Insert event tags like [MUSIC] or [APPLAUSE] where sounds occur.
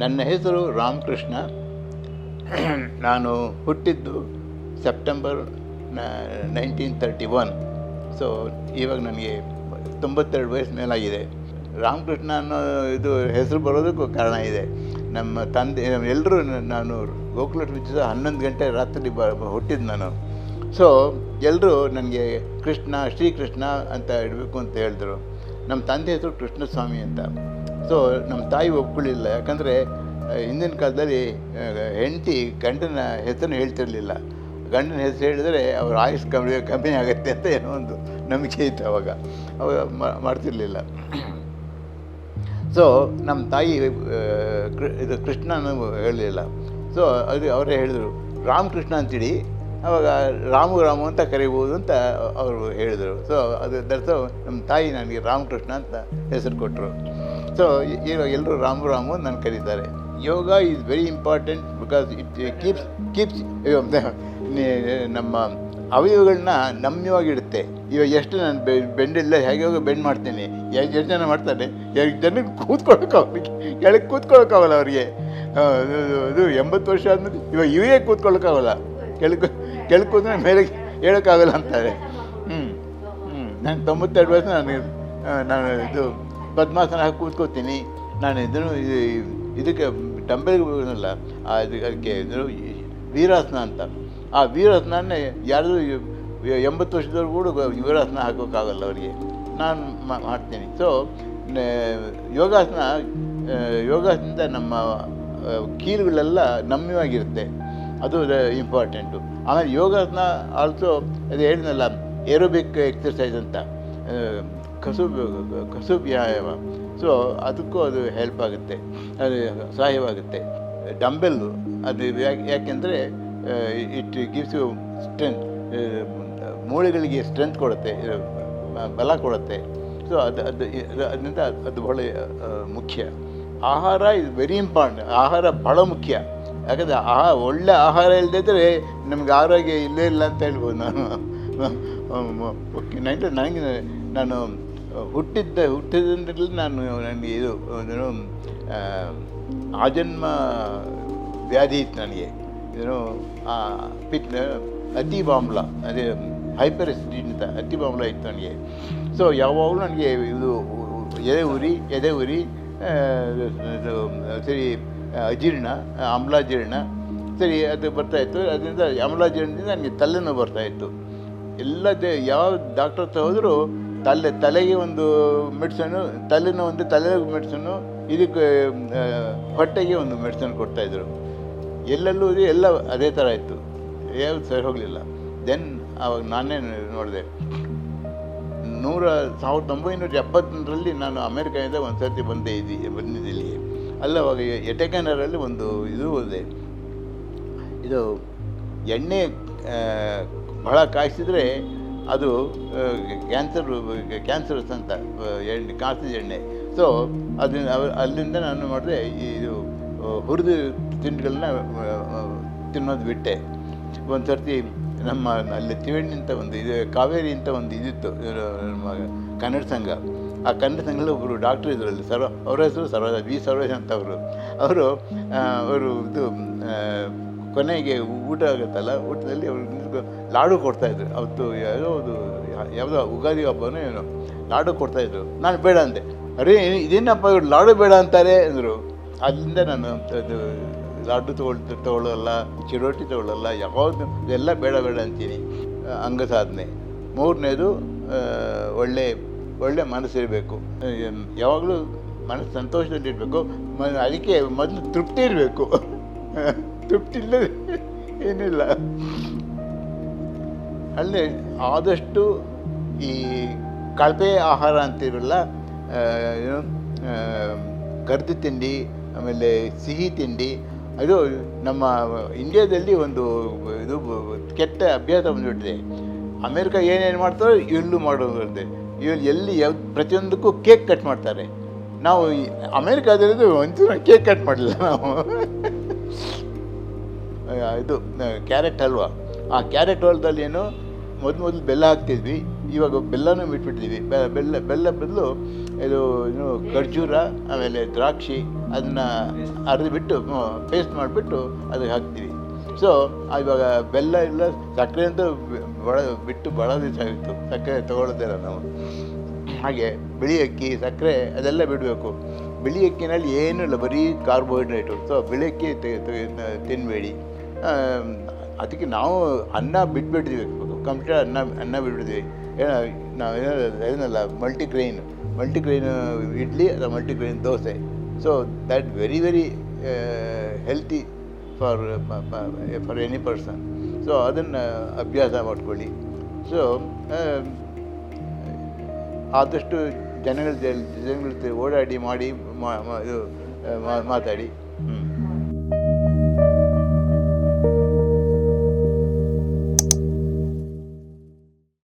ನನ್ನ ಹೆಸರು ರಾಮಕೃಷ್ಣ. ನಾನು ಹುಟ್ಟಿದ್ದು September nineteen thirty one. So ಇವಾಗ ನನಗೆ ತೊಂಬತ್ತೆರಡು ವಯಸ್ಸು ಮೇಲಾಗಿದೆ. ರಾಮಕೃಷ್ಣ ಅನ್ನೋ ಇದು ಹೆಸರು ಬರೋದಕ್ಕೂ ಕಾರಣ ಇದೆ. ನಮ್ಮ ತಂದೆ ಎಲ್ಲರೂ ನಾನು ಗೋಕುಲ ವಿದ್ಯುತ್ ಹನ್ನೊಂದು ಗಂಟೆ ರಾತ್ರಿ ಬ ಹುಟ್ಟಿದ್ದು ನಾನು. ಸೊ ಎಲ್ಲರೂ ನನಗೆ ಕೃಷ್ಣ ಶ್ರೀಕೃಷ್ಣ ಅಂತ ಇಡಬೇಕು ಅಂತ ಹೇಳಿದ್ರು. ನಮ್ಮ ತಂದೆ ಹೆಸರು ಕೃಷ್ಣಸ್ವಾಮಿ ಅಂತ. ಸೊ ನಮ್ಮ ತಾಯಿ ಒಪ್ಕೊಳ್ಳಿಲ್ಲ. ಯಾಕಂದರೆ ಹಿಂದಿನ ಕಾಲದಲ್ಲಿ ಹೆಂಡತಿ ಗಂಡನ ಹೆಸರನ್ನು ಹೇಳ್ತಿರ್ಲಿಲ್ಲ. ಗಂಡನ ಹೆಸರು ಹೇಳಿದರೆ ಅವ್ರ ಆಯುಷ್ ಕಮ್ಮಿ ಕಮ್ಮಿ ಆಗುತ್ತೆ ಅಂತ ಏನೋ ಒಂದು ನಂಬಿಕೆ ಇತ್ತು ಅವಾಗ. ಅವಾಗ ಮಾಡ್ತಿರ್ಲಿಲ್ಲ ಸೊ ನಮ್ಮ ತಾಯಿ ಇದು ಕೃಷ್ಣನ ಹೇಳಲಿಲ್ಲ. ಸೊ ಅದು ಅವರೇ ಹೇಳಿದರು. ರಾಮಕೃಷ್ಣ ಅಂತೇಳಿ ಅವಾಗ ರಾಮು ರಾಮು ಅಂತ ಕರಿಬೋದು ಅಂತ ಅವರು ಹೇಳಿದರು. ಸೊ ಅದು ದರ್ಥ ನಮ್ಮ ತಾಯಿ ನನಗೆ ರಾಮಕೃಷ್ಣ ಅಂತ ಹೆಸರು ಕೊಟ್ಟರು. ಸೊ ಈಗ ಎಲ್ಲರೂ ರಾಮು ರಾಮು ನಾನು ಕರೀತಾರೆ. Yoga is very important because it keeps keeps ನಮ್ಮ ಅವಯವಗಳನ್ನ ನಮ್ಯವಾಗಿಡುತ್ತೆ. ಇವಾಗ ಎಷ್ಟು ನಾನು ಬೆ, ಬೆಂಡಿಲ್ಲ, ಹೇಗೆ ಹೋಗಿ ಬೆಂಡ್ ಮಾಡ್ತೀನಿ? ಎಷ್ಟು ಜನ ಮಾಡ್ತಾರೆ? ಎರಡು ಜನಕ್ಕೆ ಕೂತ್ಕೊಳ್ಳೋಕ್ಕಾಗಲ್ಲ ಕೆಳಗೆ ಕೂತ್ಕೊಳ್ಳೋಕ್ಕಾಗಲ್ಲ ಅವರಿಗೆ. ಇದು ಎಂಬತ್ತು ವರ್ಷ ಆದಮೇಲೆ ಇವಾಗ ಇವೇ ಕೂತ್ಕೊಳ್ಳೋಕ್ಕಾಗಲ್ಲ ಕೆಳಗೆ ಕೆಳಗೆ ಕೂತ್ರೆ ಮೇಲೆ ಹೇಳೋಕ್ಕಾಗಲ್ಲ ಅಂತಾರೆ. ಹ್ಞೂ ಹ್ಞೂ ನಾನು ತೊಂಬತ್ತೆರಡು ವರ್ಷ ನಾನು ನಾನು ಇದು ಪದ್ಮಾಸನ ಹಾಕಿ ಕೂತ್ಕೋತೀನಿ. ನಾನು ಇದನ್ನು ಇದು- ಇದಕ್ಕೆ ಡಂಬೆಲ್ಗಳಲ್ಲ ಹೋಗೋದಲ್ಲ ಅದಕ್ಕೆ ಇದಕ್ಕೆ ವೀರಾಸನ ಅಂತ. ಆ ವೀರಾಸನೇ ಯಾರಾದರೂ ಎಂಬತ್ತು ವರ್ಷದವ್ರು ಕೂಡ ವೀರಾಸನ ಹಾಕೋಕ್ಕಾಗಲ್ಲ ಅವರಿಗೆ. ನಾನು ಮಾಡ್ತೀನಿ. ಸೊ ಯೋಗಾಸನ ಯೋಗಾಸನದ ಯೋಗಾಸನದಿಂದ ನಮ್ಮ ಆ, ಕೀಲುಗಳೆಲ್ಲ ನಮ್ಯವಾಗಿರುತ್ತೆ. ಅದು ಇಂಪಾರ್ಟೆಂಟು. ಆಮೇಲೆ ಯೋಗಾಸನ ಆಲ್ಸೋ ಅದು ಹೇಳಿದ್ನಲ್ಲ ಏರೋಬಿಕ್ ಎಕ್ಸರ್ಸೈಸ್ ಅಂತ. ಆ, ಕಸುಬು ಕಸುಬು ವ್ಯಾಯಾಮ ಸೊ ಅದಕ್ಕೂ ಅದು ಹೆಲ್ಪ್ ಆಗುತ್ತೆ ಅದು ಸಹಾಯವಾಗುತ್ತೆ ಡಂಬೆಲ್ಲು ಅದು ಯಾಕೆ ಯಾಕೆಂದರೆ ಇಟ್ ಗಿವ್ಸ್ ಯು ಸ್ಟ್ರೆಂತ್ ಮೂಳೆಗಳಿಗೆ ಸ್ಟ್ರೆಂತ್ ಕೊಡುತ್ತೆ ಬಲ ಕೊಡುತ್ತೆ ಸೊ ಅದು ಅದು ಅದರಿಂದ ಅದು ಬಹಳ ಮುಖ್ಯ ಆಹಾರ ಇಸ್ ವೆರಿ ಇಂಪಾರ್ಟೆಂಟ್ ಆಹಾರ ಬಹಳ ಮುಖ್ಯ ಯಾಕಂದರೆ ಆಹಾ ಒಳ್ಳೆ ಆಹಾರ ಇಲ್ಲದಿದ್ದರೆ ನಮ್ಗೆ ಆರೋಗ್ಯ ಇಲ್ಲೇ ಇಲ್ಲ ಅಂತ ಹೇಳ್ಬೋದು ನಾನು ನನಗೆ ನಾನು ಹುಟ್ಟಿದ್ದ. ಹುಟ್ಟಿದಂದ್ರಲ್ಲಿ ನಾನು ನನಗೆ ಇದು ಏನು ಆಜನ್ಮ ವ್ಯಾಧಿ ಇತ್ತು ನನಗೆ. ಏನು ಪಿತ್, ಅತಿ ಬಾಂಬ್ಲ, ಅದೇ ಹೈಪರ್ ಅಂತ ಅತಿ ಬಾಂಬ್ಲ ಇತ್ತು ನನಗೆ. ಸೊ ಯಾವಾಗಲೂ ನನಗೆ ಇದು, ಎದೆ ಉರಿ ಎದೆ ಉರಿ ಸರಿ, ಅಜೀರ್ಣ ಆಮ್ಲಾಜೀರ್ಣ ಸರಿ, ಅದು ಬರ್ತಾಯಿತ್ತು ಅದರಿಂದ ಆಮ್ಲಾಜೀರ್ಣದಿಂದ ನನಗೆ ತಲೆನೋವು ಬರ್ತಾಯಿತ್ತು ಎಲ್ಲ ದೇ, ಯಾವ ಡಾಕ್ಟರ್ ಹತ್ರ ಹೋದರೂ ತಲೆ ತಲೆಗೆ ಒಂದು ಮೆಡಿಸನ್ನು ತಲೆನ ಒಂದು ತಲೆ ಮೆಡಿಸನ್ನು ಇದಕ್ಕೆ ಹೊಟ್ಟೆಗೆ ಒಂದು ಮೆಡಿಸನ್ ಕೊಡ್ತಾಯಿದ್ರು ಎಲ್ಲೆಲ್ಲೂ ಇದೆ, ಎಲ್ಲ ಅದೇ ಥರ ಇತ್ತು. ಯಾವುದು ಸರಿ ಹೋಗಲಿಲ್ಲ. ದೆನ್ ಆವಾಗ ನಾನೇ ನೋಡಿದೆ. ನೂರ ಸಾವಿರದ ಒಂಬೈನೂರ ಎಪ್ಪತ್ತರಲ್ಲಿ ನಾನು ಅಮೇರಿಕಾದಿಂದ ಒಂದು ಸರ್ತಿ ಬಂದೆ ಇದ್ದಿ ಅಲ್ಲ ಅವಾಗ ಎಟೆಕನರಲ್ಲಿ ಒಂದು ಇದು ಹೋದೆ ಇದು ಎಣ್ಣೆ ಭಾಳ ಕಾಯಿಸಿದರೆ ಅದು ಕ್ಯಾನ್ಸರ್ ಕ್ಯಾನ್ಸರ್ಸ್ ಅಂತ ಎಣ್ಣೆ ಕಾಸಿದ ಎಣ್ಣೆ. ಸೊ ಅವ- ಅಲ್ಲಿಂದ ನಾನು ಮಾಡಿದೆ, ಇದು ಹುರಿದು ತಿಂಡಿಗಳನ್ನ ತಿನ್ನೋದು ಬಿಟ್ಟೆ. ಒಂದು ಸರ್ತಿ ನಮ್ಮ ಅಲ್ಲಿ ತಿವಣ್ಣಿ ಅಂತ ಒಂದು ಇದು ಕಾವೇರಿ ಅಂತ ಒಂದು ಇದಿತ್ತು ಇದು ನಮ್ಮ ಕನ್ನಡ ಸಂಘ. ಆ ಕನ್ನಡ ಸಂಘದಲ್ಲಿ ಒಬ್ಬರು ಡಾಕ್ಟರ್ ಅಲ್ಲಿ ಸರ್ವ ಅವರ ಹೆಸರು ಸರ್ವ ವಿ. ಸರ್ವೇಶ್ ಅಂತ ಅವರು. ಅವರು ಅವರು ಇದು ಕೊನೆಗೆ ಊಟ ಆಗುತ್ತಲ್ಲ, ಊಟದಲ್ಲಿ ಅವ್ರು ಲಾಡು ಕೊಡ್ತಾಯಿದ್ರು ಅವತ್ತು ಯಾವುದೋ ಒಂದು ಯಾವುದೋ ಉಗಾದಿ ಹಬ್ಬನೂ ಏನೋ, ಲಾಡು ಕೊಡ್ತಾಯಿದ್ರು ನಾನು ಬೇಡ ಅಂದೆ. ಅರೇ, ಇದೇನಪ್ಪ ಇವ್ರು ಲಾಡು ಬೇಡ ಅಂತಾರೆ? ಅಂದರು. ಅಲ್ಲಿಂದ ನಾನು ಅದು ಲಾಡು ತೊಗೊಳ್ ತೊಗೊಳ್ಳಲ್ಲ, ಚಿರೋಟಿ ತೊಗೊಳ್ಳಲ್ಲ, ಯಾವುದು, ಇದೆಲ್ಲ ಬೇಡ ಬೇಡ ಅಂತೀನಿ. ಅಂಗ ಸಾಧನೆ ಮೂರನೇದು ಒಳ್ಳೆ ಒಳ್ಳೆ ಮನಸ್ಸಿರಬೇಕು. ಯಾವಾಗಲೂ ಮನಸ್ಸು ಸಂತೋಷದಲ್ಲಿರಬೇಕು. ಮ, ಅದಕ್ಕೆ ಮೊದಲು ತೃಪ್ತಿ ಇರಬೇಕು. [LAUGHS] ಇಲ್ಲದೆ ಏನಿಲ್ಲ. ಅಲ್ಲೇ ಆದಷ್ಟು ಈ ಕಳಪೆ ಆಹಾರ ಅಂತೀರಲ್ಲ ಏನು ಕರ್ದು ತಿಂಡಿ, ಆಮೇಲೆ ಸಿಹಿ ತಿಂಡಿ, ಅದು ನಮ್ಮ ಇಂಡಿಯಾದಲ್ಲಿ ಒಂದು ಇದು ಕೆಟ್ಟ ಅಭ್ಯಾಸ ಬಂದುಬಿಟ್ಟಿದೆ. ಅಮೇರಿಕ ಏನೇನು ಮಾಡ್ತಾರೋ ಇಲ್ಲೂ ಮಾಡೋದಿರುತ್ತೆ ಇವ್ರು ಎಲ್ಲಿ ಯಾವ, ಪ್ರತಿಯೊಂದಕ್ಕೂ ಕೇಕ್ ಕಟ್ ಮಾಡ್ತಾರೆ. ನಾವು ಅಮೇರಿಕಾದಲ್ಲಿ ಅಮೇರಿಕಾದಲ್ಲಿದ್ದು ಒಂಚೂರು ಕೇಕ್ ಕಟ್ ಮಾಡಲಿಲ್ಲ ನಾವು. ಇದು ಕ್ಯಾರೆಟ್ ಹಲ್ವ. ಆ ಕ್ಯಾರೆಟ್ ಹಲ್ವದಲ್ಲಿ ಏನು, ಮೊದಲು ಮೊದಲು ಬೆಲ್ಲ ಹಾಕ್ತಿದ್ವಿ, ಇವಾಗ ಬೆಲ್ಲನೂ ಬಿಟ್ಬಿಟ್ಟಿದ್ವಿ. ಬೆಲ್ಲ ಬೆಲ್ಲ ಬದಲು ಇದು ಏನು ಖರ್ಜೂರ, ಆಮೇಲೆ ದ್ರಾಕ್ಷಿ, ಅದನ್ನು ಅರ್ದು ಬಿಟ್ಟು ಪೇಸ್ಟ್ ಮಾಡಿಬಿಟ್ಟು ಅದಕ್ಕೆ ಹಾಕ್ತೀವಿ. ಸೊ ಇವಾಗ ಬೆಲ್ಲ ಇಲ್ಲ ಸಕ್ಕರೆ ಅಂತ ಬಳ, ಬಿಟ್ಟು ಭಾಳ ದಿವಸ ಆಗಿತ್ತು ಸಕ್ಕರೆ ತೊಗೊಳ್ಳೋದಿಲ್ಲ ನಾವು. ಹಾಗೆ ಬಿಳಿ ಅಕ್ಕಿ, ಸಕ್ಕರೆ, ಅದೆಲ್ಲ ಬಿಡಬೇಕು. ಬಿಳಿ ಅಕ್ಕಿನಲ್ಲಿ ಏನೂ ಇಲ್ಲ, ಬರೀ ಕಾರ್ಬೋಹೈಡ್ರೇಟು ಸೊ ಬಿಳಿ ಅಕ್ಕಿ ತಿನ್ನಬೇಡಿ ಅದಕ್ಕೆ ನಾವು ಅನ್ನ ಬಿಟ್ಬಿಟ್ಟಿದ್ವಿ ಕಂಪ್ಲೀಟ್ ಅನ್ನ ಅನ್ನ ಏನ ನಾವು ಏನೋ ಏನಲ್ಲ ಮಲ್ಟಿಗ್ರೈನ್ ಮಲ್ಟಿಗ್ರೈನ್ ಇಡ್ಲಿ ಅಥವಾ multigrain dosa. So that very very healthy for for any person so ಅದನ್ನು ಅಭ್ಯಾಸ ಮಾಡ್ಕೊಳ್ಳಿ. ಸೊ ಆದಷ್ಟು ಜನಗಳ ಜನಗಳ ಓಡಾಡಿ ಮಾಡಿ ಇದು ಮಾತಾಡಿ.